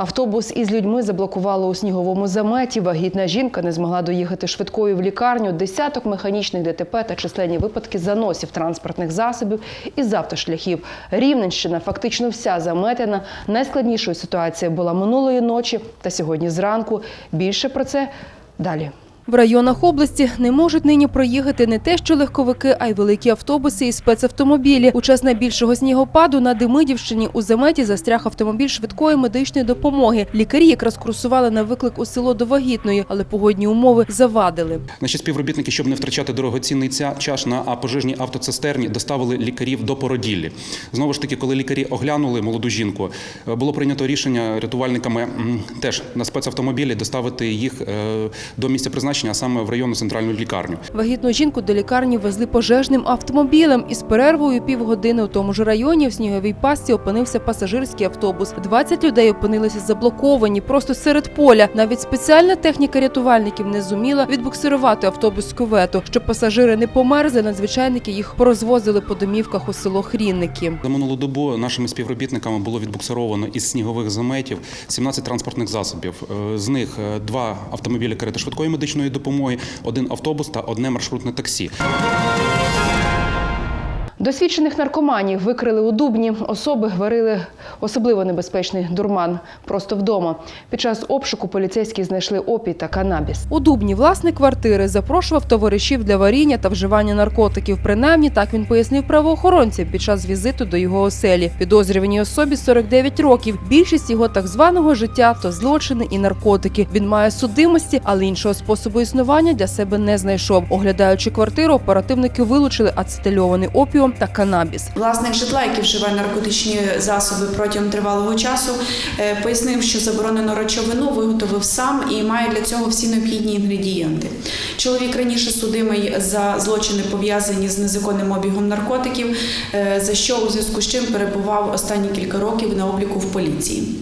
Автобус із людьми заблокувало у сніговому заметі. Вагітна жінка не змогла доїхати швидкою в лікарню. Десяток механічних ДТП та численні випадки заносів транспортних засобів із автошляхів. Рівненщина фактично вся заметена. Найскладнішою ситуація була минулої ночі та сьогодні зранку. Більше про це далі. В районах області не можуть нині проїхати не те, що легковики, а й великі автобуси і спецавтомобілі. У час найбільшого снігопаду на Демидівщині у заметі застряг автомобіль швидкої медичної допомоги. Лікарі якраз курсували на виклик у село до Вагітної, але погодні умови завадили. Наші співробітники, щоб не втрачати дорогоцінний час на пожежній автоцистерні, доставили лікарів до породіллі. Знову ж таки, коли лікарі оглянули молоду жінку, е, було прийнято рішення рятувальниками теж на спецавтомобілі доставити їх е, до місця призначення, а саме в районну центральну лікарню. Вагітну жінку до лікарні везли пожежним автомобілем. Із перервою півгодини у тому ж районі в сніговій пастці опинився пасажирський автобус. 20 людей опинилися заблоковані просто серед поля. Навіть спеціальна техніка рятувальників не зуміла відбуксирувати автобус з кювету. Щоб пасажири не померзли, надзвичайники їх порозвозили по домівках у село Хрінники. За минулу добу нашими співробітниками було відбуксировано із снігових заметів 17 транспортних засобів. Е, З них е, два автомобілі карети швидкої медичної допомоги, один автобус та одне маршрутне таксі. Досвідчених наркоманів викрили у Дубні. Особи варили особливо небезпечний дурман просто вдома. Під час обшуку поліцейські знайшли опій та канабіс. У Дубні власник квартири запрошував товаришів для варіння та вживання наркотиків. Принаймні, так він пояснив правоохоронцям під час візиту до його оселі. Підозрюваній особі 49 років. Більшість його так званого життя то злочини і наркотики. Він має судимості, але іншого способу існування для себе не знайшов. Оглядаючи квартиру, оперативники вилучили ацетильований опіум та канабіс. Власник житла, який вживає наркотичні засоби протягом тривалого часу, е, пояснив, що заборонену речовину виготовив сам і має для цього всі необхідні інгредієнти. Чоловік раніше судимий за злочини пов'язані з незаконним обігом наркотиків, е, за що у зв'язку з чим перебував останні кілька років на обліку в поліції.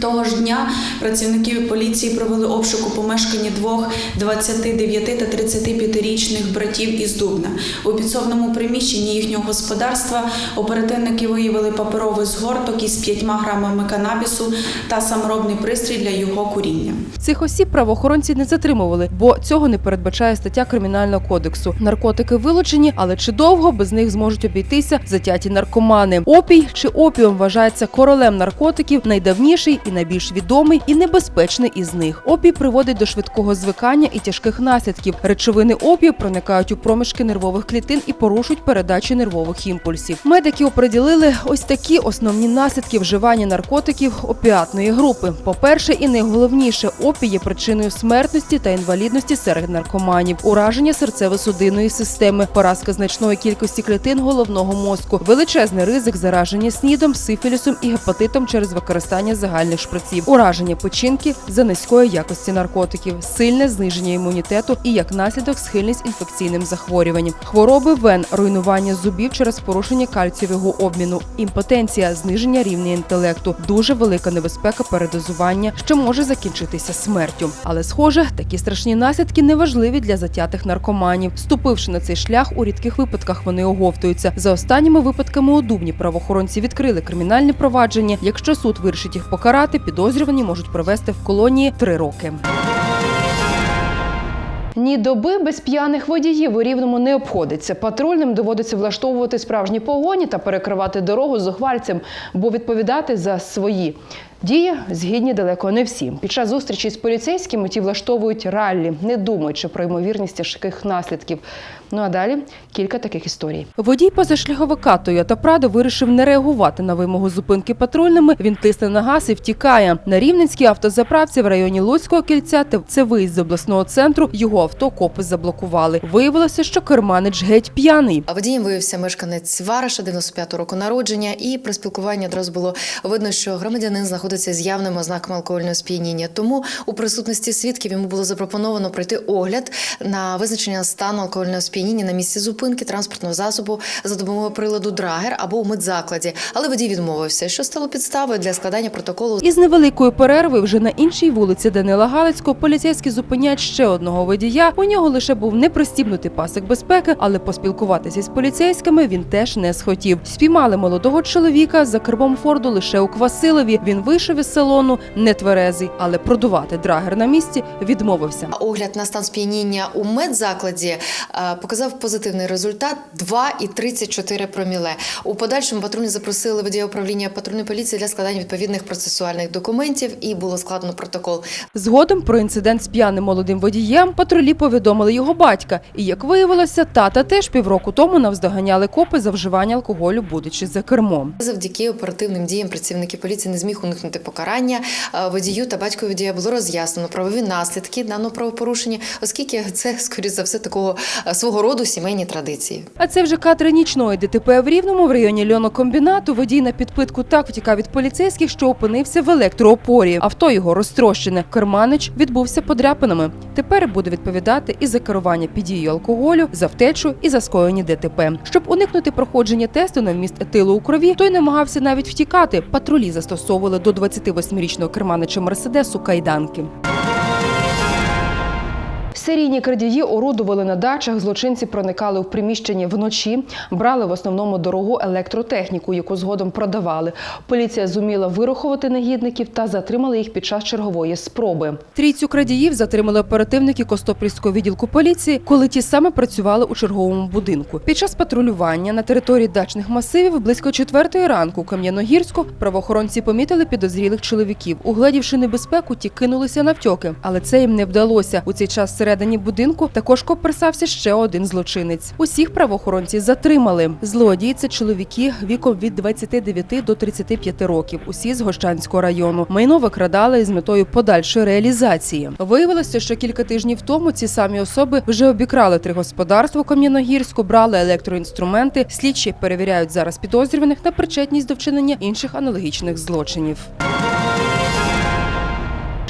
Того ж дня працівники поліції провели обшук у помешканні двох 29 та 35-річних братів із Дубна. У підсобному приміщенні їхнього господарства оперативники виявили паперовий згорток із 5 грамами канабісу та саморобний пристрій для його куріння. Цих осіб правоохоронці не затримували, бо цього не передбачає стаття кримінального кодексу. Наркотики вилучені, але чи довго без них зможуть обійтися затяті наркомани? Опій чи опіум вважається королем наркотиків, найдавніший і найбільш відомий і небезпечний із них. Опій приводить до швидкого звикання і тяжких наслідків. Речовини опію проникають у проміжки нервових клітин і порушують передачу нервових імпульсів. Медики оприділили ось такі основні наслідки вживання наркотиків опіатної групи. По-перше, і найголовніше, опій є причиною смертності та інвалідності серед наркоманів, ураження серцево-судинної системи, поразка значної кількості клітин головного мозку, величезний ризик зараження снідом, сифілісом і гепатитом через використання загальних шприців, ураження печінки за низької якості наркотиків, сильне зниження імунітету і як наслідок схильність інфекційним захворюванням, хвороби вен, руйнування зубів через порушення кальцієвого обміну, імпотенція, зниження рівня інтелекту, дуже велика небезпека передозування, що може закінчитися смертю. Але схоже, такі страшні наслідки не важливі для затятих наркоманів. Ступивши на цей шлях, у рідких випадках вони оговтуються. За останніми випадками у Дубні правоохоронці відкрили кримінальне провадження. Якщо суд вирішить їх покарати, підозрювані можуть провести в колонії три роки. Ні доби без п'яних водіїв у рівному не обходиться. Патрульним доводиться влаштовувати справжні погоні та перекривати дорогу зухвальцям, бо відповідати за свої дії згідні далеко не всі. Під час зустрічі з поліцейськими ті влаштовують раллі, не думаючи про ймовірність тяжких наслідків. Ну а далі кілька таких історій. Водій позашляховика Toyota Prado вирішив не реагувати на вимогу зупинки патрульними. Він тисне на газ і втікає. На рівненській автозаправці в районі Луцького кільця та це виїзд з обласного центру. Його авто копи заблокували. Виявилося, що керманич геть п'яний. А водієм виявився мешканець Вараша, 95 року народження, і при спілкуванні одразу було видно, що громадянин знаходиться знаходиться з явними ознаками алкогольного сп'яніння. Тому у присутності свідків йому було запропоновано пройти огляд на визначення стану алкогольного сп'яніння на місці зупинки транспортного засобу за допомогою приладу драгер або у медзакладі. Але водій відмовився, що стало підставою для складання протоколу Із невеликої перерви вже на іншій вулиці Данила Галицького поліцейські зупиняють ще одного водія. У нього лише був непристібнутий пасик безпеки, але поспілкуватися з поліцейськими він теж не схотів. Спіймали молодого чоловіка за кермом Форду лише у Квасилові. Він вийшов із салону нетверезий, але продувати драгер на місці відмовився. Огляд на стан сп'яніння у медзакладі е, показав позитивний результат 2,34 проміле. У подальшому патрульні запросили водія управління патрульної поліції для складання відповідних процесуальних документів і було складено протокол. Згодом про інцидент з п'яним молодим водієм патрулі повідомили його батька. І як виявилося, тата теж півроку тому навздоганяли копи за вживання алкоголю, будучи за кермом. Завдяки оперативним діям працівників поліції не зміг уникнути покарання. Е, Водію та батькові водія було роз'яснено правові наслідки даного правопорушення, оскільки це, скоріш за все, такого е, свого роду сімейні традиції. А це вже кадри нічної ДТП в Рівному в районі льонокомбінату. Водій на підпитку так втікав від поліцейських, що опинився в електроопорі. Авто його розтрощене. Керманич відбувся подряпинами. Тепер буде відповідати і за керування під дією алкоголю, за втечу і за скоєні ДТП. Щоб уникнути проходження тесту на вміст етилу у крові, той намагався навіть втікати. Патрулі застосовували до 28-річного керманича Мерседесу кайданки. Серійні крадії орудували на дачах. Злочинці проникали в приміщення вночі, брали в основному дорогу електротехніку, яку згодом продавали. Поліція зуміла вирахувати негідників та затримала їх під час чергової спроби. Трійцю крадіїв затримали оперативники Костопільського відділку поліції, коли ті саме працювали у черговому будинку. Під час патрулювання на території дачних масивів близько четвертої ранку у Кам'яногірську правоохоронці помітили підозрілих чоловіків. Угледівши небезпеку, ті кинулися навтьоки, але це їм не вдалося. У цей час всередині будинку також коперсався ще один злочинець. Усіх правоохоронці затримали. Злодії це чоловіки віком від 29 до 35 років. Усі з Гощанського району. Майно викрадали з метою подальшої реалізації. Виявилося, що кілька тижнів тому ці самі особи вже обікрали три господарства Кам'яногірську, брали електроінструменти. Слідчі перевіряють зараз підозрюваних на причетність до вчинення інших аналогічних злочинів.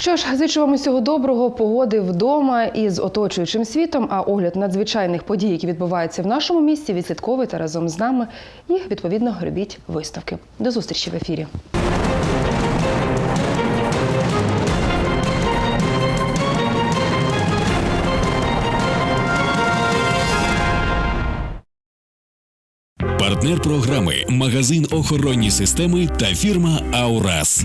Що ж, зичу вам усього доброго, погоди вдома і з оточуючим світом. А огляд надзвичайних подій, які відбуваються в нашому місті, відслідковуйте разом з нами і відповідно робіть виставки. До зустрічі в ефірі. Партнер програми магазин охоронні системи та фірма Аурас.